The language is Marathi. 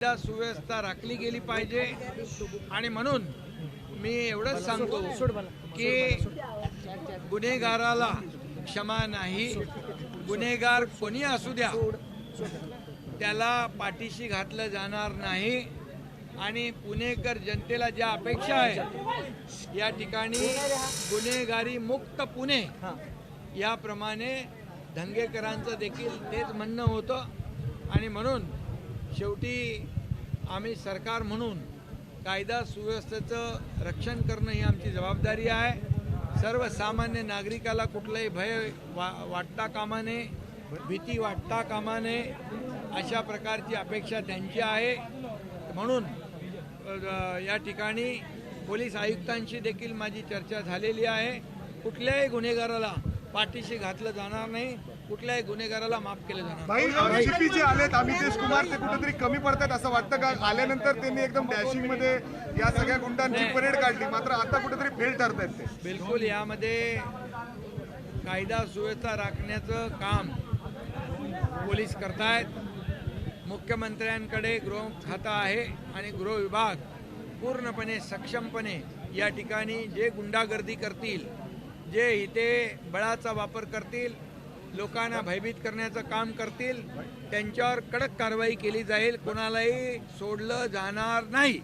कायदा सुव्यवस्था राखली गेली पाहिजे. आणि म्हणून मी एवढंच सांगतो की गुन्हेगाराला क्षमा नाही. गुन्हेगार कोणी असू द्या त्याला पाठीशी घातलं जाणार नाही. आणि पुणेकर जनतेला ज्या अपेक्षा आहे या ठिकाणी गुन्हेगारी मुक्त पुणे याप्रमाणे धंगेकरांचं देखील तेच म्हणणं होतं. आणि म्हणून शेवटी आम्ही सरकार म्हणून कायदा सुव्यवस्थेचं रक्षण करणं ही आमची जबाबदारी आहे. सर्वसामान्य नागरिकाला कुठलंही भय वा वाटता कामा नये भीती वाटता कामा नये अशा प्रकारची अपेक्षा त्यांची आहे. म्हणून या ठिकाणी पोलीस आयुक्तांशी देखील माझी चर्चा झालेली आहे. कुठल्याही गुन्हेगाराला पाठीशी घातलं जाणार नाही कुठल्याही गुन्हेगाराला माफ केलं जाणार जे आलेत अमितेश कुमार ते कुठेतरी कमी पडतात असं वाटतं का? आल्यानंतर त्यांनी एकदम डॅशिंगमध्ये या सगळ्या गुंडांची परेड काढली मात्र आता कुठेतरी फेल ठरत आहेत ते. बिलकुल यामध्ये कायदा सुव्यवस्था राखण्याचं काम पोलीस करतायत. मुख्यमंत्र्यांकडे गृह खातं आहे आणि गृह विभाग पूर्णपणे सक्षमपणे या ठिकाणी जे गुंडागर्दी करतील जे इथे बळाचा वापर करतील लोकांना भयभीत करण्याचं काम करतील त्यांच्यावर कडक कारवाई केली जाईल कोणालाही सोडलं जाणार नाही.